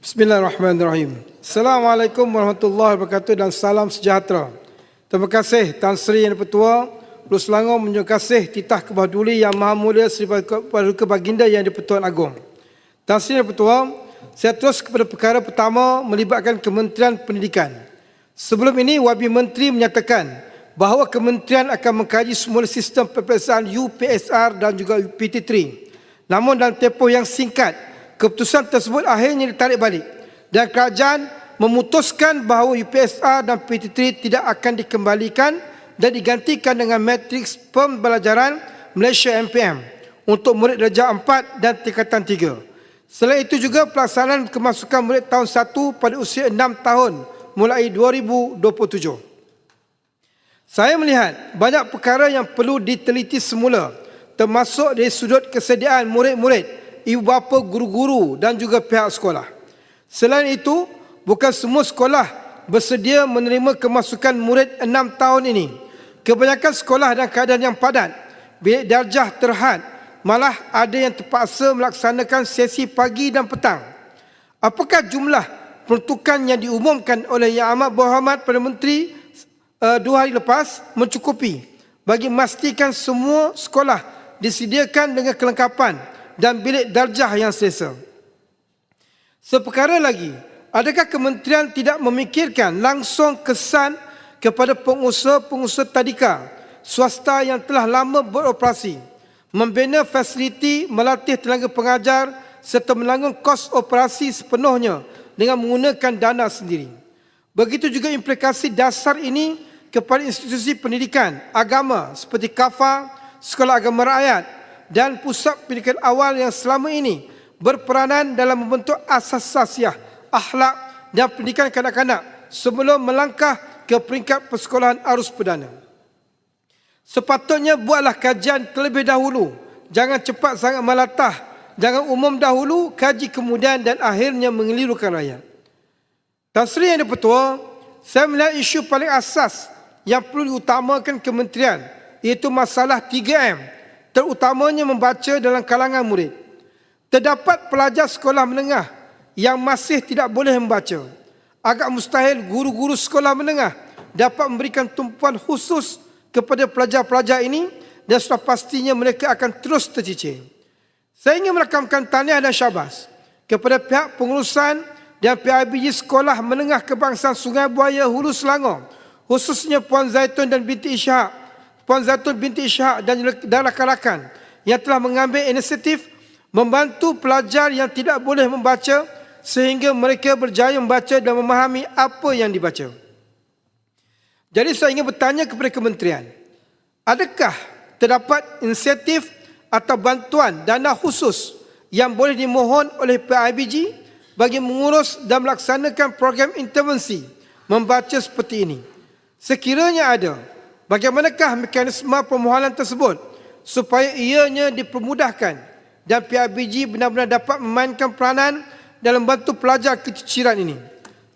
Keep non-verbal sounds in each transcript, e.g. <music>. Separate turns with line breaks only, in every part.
Bismillahirrahmanirrahim. Assalamualaikum warahmatullahi wabarakatuh dan salam sejahtera. Terima kasih Tan Sri Yang Dipertua, Pulau Selangor menunjuk kasih titah kebah duli yang maha mulia Sri Paduka Baginda Yang Dipertuan Agong. Tan Sri Yang Dipertua, saya terus kepada perkara pertama melibatkan Kementerian Pendidikan. Sebelum ini, Wabi Menteri menyatakan bahawa kementerian akan mengkaji semula sistem peperiksaan UPSR dan juga PT3. Namun dalam tempoh yang singkat, keputusan tersebut akhirnya ditarik balik dan kerajaan memutuskan bahawa UPSR dan PT3 tidak akan dikembalikan dan digantikan dengan matriks pembelajaran Malaysia MPM untuk murid darjah 4 dan tingkatan 3. Selain itu juga pelaksanaan kemasukan murid tahun 1 pada usia 6 tahun mulai 2027. Saya melihat banyak perkara yang perlu diteliti semula termasuk dari sudut kesediaan murid-murid, ibu bapa, guru-guru dan juga pihak sekolah. Selain itu, bukan semua sekolah bersedia menerima kemasukan murid enam tahun ini. Kebanyakan sekolah dalam keadaan yang padat, bilik darjah terhad, malah ada yang terpaksa melaksanakan sesi pagi dan petang. Apakah jumlah peruntukan yang diumumkan oleh Yang Amat Berhormat Perdana Menteri uh, dua hari lepas mencukupi bagi memastikan semua sekolah disediakan dengan kelengkapan dan bilik darjah yang selesa. Seperkara lagi, adakah kementerian tidak memikirkan langsung kesan kepada pengusaha-pengusaha tadika swasta yang telah lama beroperasi, membina fasiliti, melatih tenaga pengajar serta menanggung kos operasi sepenuhnya dengan menggunakan dana sendiri. Begitu juga implikasi dasar ini kepada institusi pendidikan agama seperti KAFA, Sekolah Agama Rakyat dan pusat pendidikan awal yang selama ini berperanan dalam membentuk asas sasiah, akhlak dan pendidikan kanak-kanak sebelum melangkah ke peringkat persekolahan arus perdana. Sepatutnya buatlah kajian terlebih dahulu. Jangan cepat sangat melatah. Jangan umum dahulu, kaji kemudian dan akhirnya mengelirukan rakyat. Tan Sri Yang Dipertua, saya melihat isu paling asas yang perlu diutamakan kementerian iaitu masalah 3M terutamanya membaca dalam kalangan murid. Terdapat pelajar sekolah menengah yang masih tidak boleh membaca. Agak mustahil guru-guru sekolah menengah dapat memberikan tumpuan khusus kepada pelajar-pelajar ini dan sudah pastinya mereka akan terus tercicir. Saya ingin merakamkan tahniah dan syabas kepada pihak pengurusan dan PIBG Sekolah Menengah Kebangsaan Sungai Buaya Hulu Selangor khususnya Puan Zaitun dan binti Ishak Puan Zaitun binti Ishak dan dan rakan-rakan yang telah mengambil inisiatif membantu pelajar yang tidak boleh membaca sehingga mereka berjaya membaca dan memahami apa yang dibaca. Jadi saya ingin bertanya kepada kementerian, adakah terdapat inisiatif atau bantuan dana khusus yang boleh dimohon oleh PIBG bagi mengurus dan melaksanakan program intervensi membaca seperti ini? Sekiranya ada, bagaimanakah mekanisme permohonan tersebut supaya ianya dipermudahkan dan PIBG benar-benar dapat memainkan peranan dalam bantu pelajar keciciran ini.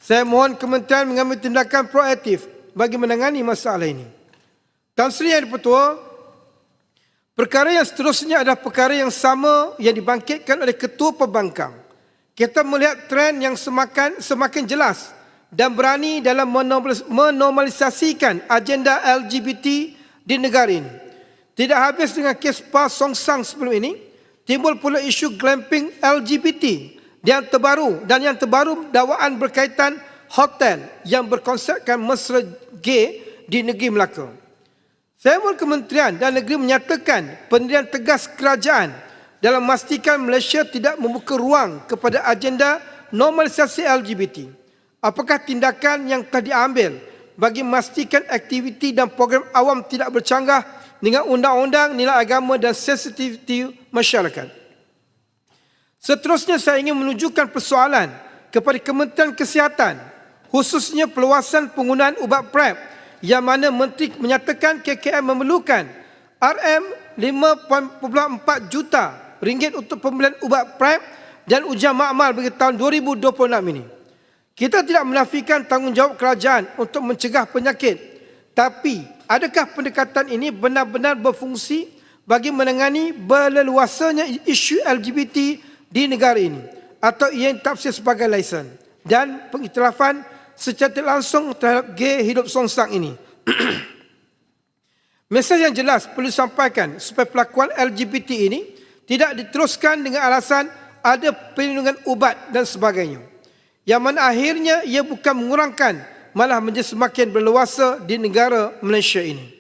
Saya mohon kementerian mengambil tindakan proaktif bagi menangani masalah ini. Tan Sri Yang Dipertua, perkara yang seterusnya adalah perkara yang sama yang dibangkitkan oleh Ketua Pembangkang. Kita melihat trend yang semakin semakin jelas dan berani dalam menormalisasikan agenda LGBT di negara ini. Tidak habis dengan kes Pa Song Sang sebelum ini, timbul pula isu glamping LGBT yang terbaru dan yang terbaru dakwaan berkaitan hotel yang berkonsepkan mesra gay di negeri Melaka. Mohon Kementerian dan Negeri menyatakan pendirian tegas kerajaan dalam memastikan Malaysia tidak membuka ruang kepada agenda normalisasi LGBT. Apakah tindakan yang telah diambil bagi memastikan aktiviti dan program awam tidak bercanggah dengan undang-undang nilai agama dan sensitiviti masyarakat? Seterusnya saya ingin menunjukkan persoalan kepada Kementerian Kesihatan khususnya perluasan penggunaan ubat PrEP yang mana Menteri menyatakan KKM memerlukan RM 5.4 juta ringgit untuk pembelian ubat PrEP dan ujian makmal bagi tahun 2026 ini. Kita tidak menafikan tanggungjawab kerajaan untuk mencegah penyakit. Tapi, adakah pendekatan ini benar-benar berfungsi bagi menangani berleluasanya isu LGBT di negara ini? atau ia tafsir sebagai lesen dan pengiktirafan secara langsung terhadap gay hidup songsang ini. <clears throat> Mesej yang jelas perlu disampaikan supaya pelakuan LGBT ini tidak diteruskan dengan alasan ada perlindungan ubat dan sebagainya. Yang mana akhirnya ia bukan mengurangkan malah menjadi semakin berluasa di negara Malaysia ini.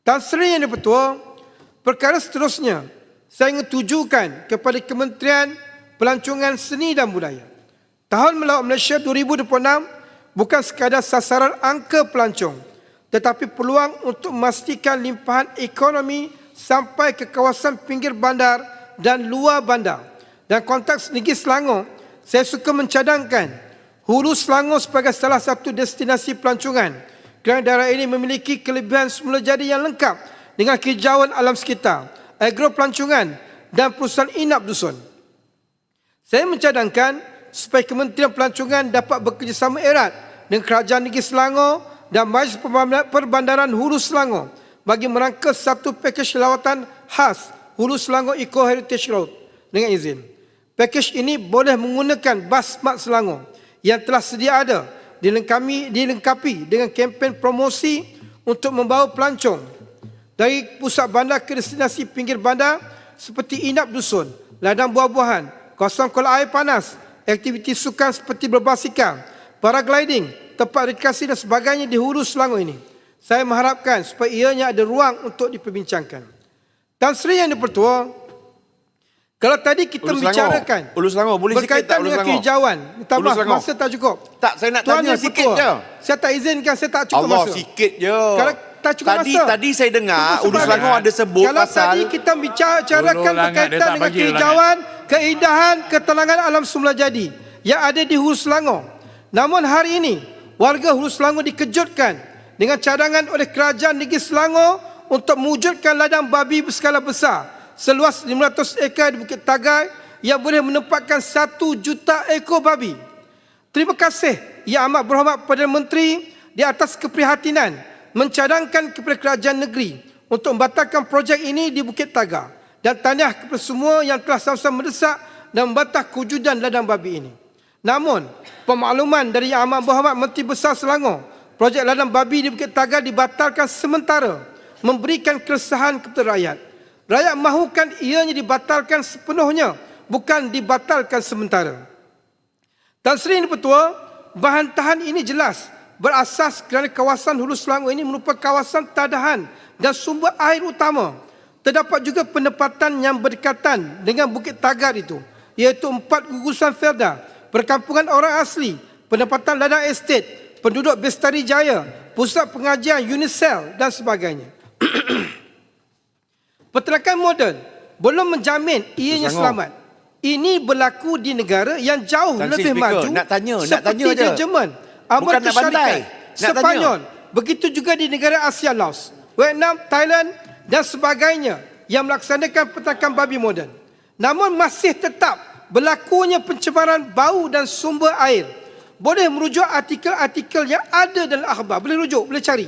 Tan Sri Yang Dipertua, perkara seterusnya saya ingin tujukan kepada Kementerian Pelancongan Seni dan Budaya. Tahun Melawat Malaysia 2026 bukan sekadar sasaran angka pelancong tetapi peluang untuk memastikan limpahan ekonomi sampai ke kawasan pinggir bandar dan luar bandar. Dan konteks Negeri Selangor, saya suka mencadangkan Hulu Selangor sebagai salah satu destinasi pelancongan kerana daerah ini memiliki kelebihan semula jadi yang lengkap dengan kejauhan alam sekitar, agro pelancongan dan perusahaan inap dusun. Saya mencadangkan supaya Kementerian Pelancongan dapat bekerjasama erat dengan Kerajaan Negeri Selangor dan Majlis Perbandaran Hulu Selangor bagi merangka satu pakej lawatan khas Hulu Selangor Eco Heritage Road dengan izin. Pakej ini boleh menggunakan bas Smart Selangor yang telah sedia ada dilengkapi, dilengkapi dengan kempen promosi untuk membawa pelancong dari pusat bandar ke destinasi pinggir bandar seperti inap dusun, ladang buah-buahan, kawasan kolam air panas, aktiviti sukan seperti berbasikal, paragliding, tempat rekreasi dan sebagainya di hulu Selangor ini. Saya mengharapkan supaya ianya ada ruang untuk diperbincangkan. Tan Sri Yang Dipertua, kalau tadi kita
Ulu
bicarakan
Selangor. Ulu Selangor boleh sikit
berkaitan
tak Ulu
dengan
Selangor?
kehijauan, minta
Ulu
maaf
Selangor.
masa tak cukup.
Tak, saya nak
Tuan
tanya
Yang
sikit je.
Saya tak izinkan, saya tak cukup
Allah
masa.
sikit je.
Kalau tak cukup
tadi,
masa.
Tadi saya dengar Ulu. Selangor ada sebut
Kalau
pasal
tadi kita bicarakan berkaitan dengan kehijauan, keindahan, ketenangan alam semula jadi yang ada di Hulu Selangor. Namun hari ini, warga Hulu Selangor dikejutkan dengan cadangan oleh kerajaan negeri Selangor untuk mewujudkan ladang babi berskala besar seluas 500 ekar di Bukit Tagai yang boleh menempatkan 1 juta ekor babi. Terima kasih Yang Amat Berhormat Perdana Menteri di atas keprihatinan mencadangkan kepada kerajaan negeri untuk membatalkan projek ini di Bukit Taga dan tahniah kepada semua yang telah sama-sama mendesak dan membatah kewujudan ladang babi ini. Namun, pemakluman dari Yang Amat Berhormat Menteri Besar Selangor, projek ladang babi di Bukit Taga dibatalkan sementara memberikan keresahan kepada rakyat. Rakyat mahukan ianya dibatalkan sepenuhnya, bukan dibatalkan sementara. Tan Sri Yang Petua, bahan tahan ini jelas berasas kerana kawasan Hulu Selangor ini merupakan kawasan tadahan dan sumber air utama. Terdapat juga penempatan yang berdekatan dengan Bukit Tagar itu, iaitu empat gugusan Felda, perkampungan orang asli, penempatan ladang estet, penduduk Bestari Jaya, pusat pengajian Unicel dan sebagainya. <clears throat> Peternakan moden belum menjamin ianya selamat. Ini berlaku di negara yang jauh
Tan
lebih
Sri
maju
Speaker, nak tanya, nak
seperti
tanya
di
je.
Jerman, Amerika
nak.
Syarikat,
Nak tanya.
Sepanyol, begitu juga di negara Asia Laos, Vietnam, Thailand dan sebagainya yang melaksanakan peternakan babi moden. Namun masih tetap berlakunya pencemaran bau dan sumber air. Boleh merujuk artikel-artikel yang ada dalam akhbar. Boleh rujuk, boleh cari.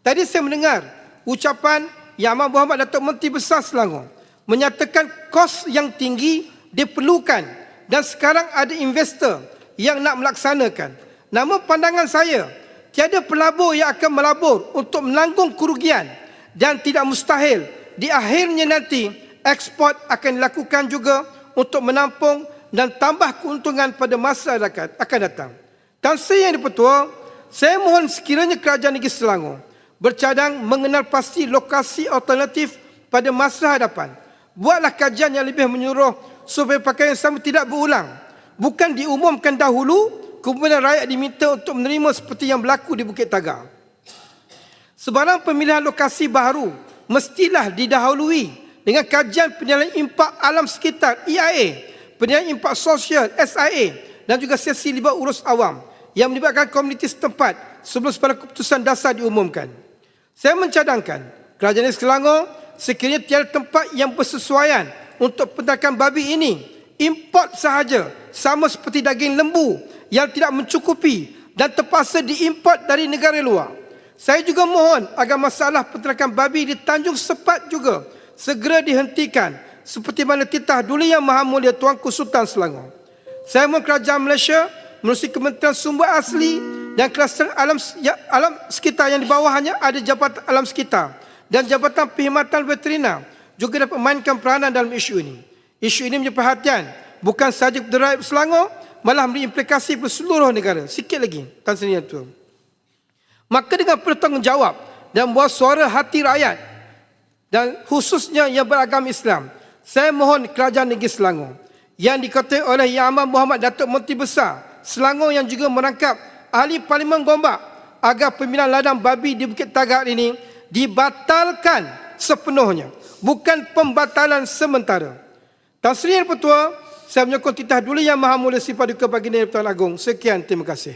Tadi saya mendengar ucapan Yang Amat Berhormat Datuk Menteri Besar Selangor menyatakan kos yang tinggi diperlukan dan sekarang ada investor yang nak melaksanakan. Namun pandangan saya, tiada pelabur yang akan melabur untuk menanggung kerugian dan tidak mustahil di akhirnya nanti ekspor akan dilakukan juga untuk menampung dan tambah keuntungan pada masa akan datang. Tan Sri Yang Dipertua, saya mohon sekiranya Kerajaan Negeri Selangor bercadang mengenal pasti lokasi alternatif pada masa hadapan. Buatlah kajian yang lebih menyuruh supaya pakaian sama tidak berulang. Bukan diumumkan dahulu, kemudian rakyat diminta untuk menerima seperti yang berlaku di Bukit Tagar. Sebarang pemilihan lokasi baru mestilah didahului dengan kajian penilaian impak alam sekitar EIA, penilaian impak sosial SIA dan juga sesi libat urus awam yang melibatkan komuniti setempat sebelum sebarang keputusan dasar diumumkan. Saya mencadangkan kerajaan negeri Selangor sekiranya tiada tempat yang bersesuaian untuk peternakan babi ini import sahaja sama seperti daging lembu yang tidak mencukupi dan terpaksa diimport dari negara luar. Saya juga mohon agar masalah peternakan babi di Tanjung Sepat juga segera dihentikan seperti mana titah dulu yang Maha Mulia Tuanku Sultan Selangor. Saya mohon kerajaan Malaysia menerusi Kementerian Sumber Asli dan kluster alam ya, alam sekitar yang di bawahnya ada Jabatan Alam Sekitar dan Jabatan Perkhidmatan Veterina juga dapat memainkan peranan dalam isu ini. Isu ini menjadi perhatian bukan sahaja rakyat Selangor malah memberi implikasi kepada seluruh negara. Sikit lagi Tan Sri Tuan. Maka dengan bertanggungjawab dan buat suara hati rakyat dan khususnya yang beragama Islam, saya mohon kerajaan negeri Selangor yang diketuai oleh Yang Amat Muhammad Datuk Menteri Besar Selangor yang juga merangkap ahli Parlimen Gombak agar pemilihan ladang babi di Bukit Tagak ini dibatalkan sepenuhnya, bukan pembatalan sementara. Tan Sri Yang Pertua, saya menyokong titah dulu Yang Maha Mulia Sifat Duka Baginda Tuan Agong. Sekian, terima kasih.